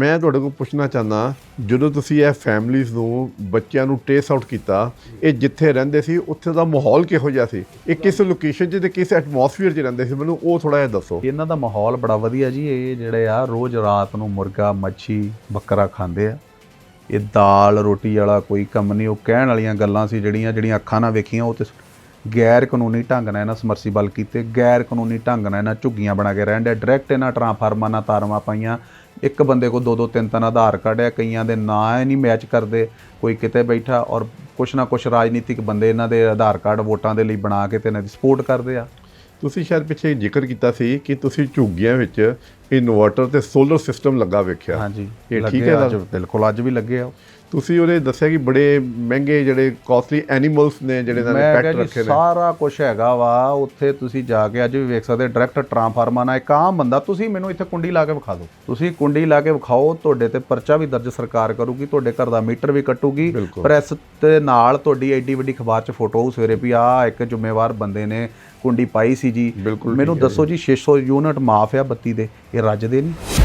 ਮੈਂ ਤੁਹਾਡੇ ਕੋਲ ਪੁੱਛਣਾ ਚਾਹੁੰਦਾ, ਜਦੋਂ ਤੁਸੀਂ ਇਹ ਫੈਮਲੀਆਂ ਨੂੰ, ਬੱਚਿਆਂ ਨੂੰ ਟੇਸ ਆਊਟ ਕੀਤਾ, ਇਹ ਜਿੱਥੇ ਰਹਿੰਦੇ ਸੀ, ਉੱਥੇ ਦਾ ਮਾਹੌਲ ਕਿਹੋ ਜਿਹਾ ਸੀ? ਇਹ ਕਿਸ ਲੋਕੇਸ਼ਨ 'ਚ ਤੇ ਕਿਸ ਐਟਮੋਸਫੀਅਰ 'ਚ ਰਹਿੰਦੇ ਸੀ? ਮੈਨੂੰ ਉਹ ਥੋੜਾ ਜਿਹਾ ਦੱਸੋ। ਇਹਨਾਂ ਦਾ ਮਾਹੌਲ ਬੜਾ ਵਧੀਆ ਜੀ, ਇਹ ਜਿਹੜੇ ਆ, ਰੋਜ਼ ਰਾਤ ਨੂੰ ਮੁਰਗਾ, ਮੱਛੀ, ਬੱਕਰਾ ਖਾਂਦੇ ਆ। ਇਹ ਦਾਲ ਰੋਟੀ ਵਾਲਾ ਕੋਈ ਕੰਮ ਨਹੀਂ, ਉਹ ਕਹਿਣ ਵਾਲੀਆਂ ਗੱਲਾਂ ਸੀ ਜਿਹੜੀਆਂ ਜਿਹੜੀਆਂ ਅੱਖਾਂ ਨਾਲ ਵੇਖੀਆਂ, ਉਹ ਤੇ ਗੈਰ ਕਾਨੂੰਨੀ ਢੰਗ ਨਾਲ ਇਹਨਾਂ ਸਮਰਸੀਬਲ ਕੀਤੇ ਗੈਰ ਕਾਨੂੰਨੀ ਢੰਗ ਨਾਲ ਇਹਨਾਂ ਝੁੱਗੀਆਂ ਬਣਾ ਕੇ ਰਹਿਣ ਰਹਿੰਦੇ ਡਾਇਰੈਕਟ ਇਹਨਾਂ ਟਰਾਂਸਫਾਰਮਰਾਂ ਨਾਲ ਤਾਰਵਾਂ ਪਾਈਆਂ। ਇੱਕ ਬੰਦੇ ਕੋ ਦੋ ਦੋ ਤਿੰਨ ਤਿੰਨ ਆਧਾਰ ਕਾਰਡ ਹੈ, ਕਈਆਂ ਦੇ ਨਾਂ ਨਹੀਂ ਮੈਚ ਕਰਦੇ, ਕੋਈ ਕਿਤੇ ਬੈਠਾ ਔਰ ਕੁਛ ਨਾ ਕੁਛ ਰਾਜਨੀਤਿਕ ਬੰਦੇ ਇਹਨਾਂ ਦੇ ਆਧਾਰ ਕਾਰਡ ਵੋਟਾਂ ਦੇ ਲਈ ਬਣਾ ਕੇ ਤੇ ਇਹਨਾਂ ਦੀ ਸਪੋਰਟ ਕਰਦੇ ਆ। ਤੁਸੀਂ ਸ਼ਾਇਦ ਪਿੱਛੇ ਜ਼ਿਕਰ ਕੀਤਾ ਸੀ ਕਿ ਤੁਸੀਂ ਝੁੱਗੀਆਂ ਵਿੱਚ ਇਨਵਰਟਰ ਤੇ ਸੋਲਰ ਸਿਸਟਮ ਲੱਗਾ ਵੇਖਿਆ। ਹਾਂਜੀ ਇਹ ਠੀਕ ਹੈ ਅੱਜ ਬਿਲਕੁਲ ਅੱਜ ਵੀ ਲੱਗੇ ਆ ਤੁਸੀਂ ਉਹਦੇ ਦੱਸਿਆ ਕਿ ਬੜੇ ਮਹਿੰਗੇ ਜਿਹੜੇ ਕਾਸਟਲੀ ਐਨੀਮਲਸ ਨੇ ਜਿਹੜੇ ਇਹਨਾਂ ਨੇ ਪੈਟ ਰੱਖੇ ਨੇ। ਸਾਰਾ ਕੁਝ ਹੈਗਾ ਵਾ ਉੱਥੇ ਤੁਸੀਂ ਜਾ ਕੇ ਅੱਜ ਵੀ ਵੇਖ ਸਕਦੇ ਡਾਇਰੈਕਟ ਟਰਾਂਸਫਾਰਮਰ ਨਾਲ। ਇੱਕ ਆਮ ਬੰਦਾ ਤੁਸੀਂ ਮੈਨੂੰ ਇੱਥੇ ਕੁੰਡੀ ਲਾ ਕੇ ਵਿਖਾ ਦਿਓ। ਤੁਸੀਂ ਕੁੰਡੀ ਲਾ ਕੇ ਵਿਖਾਓ ਤੁਹਾਡੇ ਤੇ ਪਰਚਾ ਵੀ ਦਰਜ ਸਰਕਾਰ ਕਰੂਗੀ ਤੁਹਾਡੇ ਘਰ ਦਾ ਮੀਟਰ ਵੀ ਕੱਟੂਗੀ। ਪ੍ਰੈਸ ਤੇ ਨਾਲ ਤੁਹਾਡੀ ਐਡੀ ਵੱਡੀ ਅਖਬਾਰ 'ਚ ਫੋਟੋ ਹੋਊ ਸਵੇਰੇ ਵੀ ਆ ਇੱਕ ਜ਼ਿੰਮੇਵਾਰ ਬੰਦੇ ਨੇ ਕੁੰਡੀ ਪਾਈ ਸੀ ਜੀ। ਮੈਨੂੰ ਦੱਸੋ ਜੀ। 600 ਯੂਨਿਟ ਮਾਫ ਆ ਬੱਤੀ ਦੇ ਇਹ ਰੱਜਦੇ ਨਹੀਂ।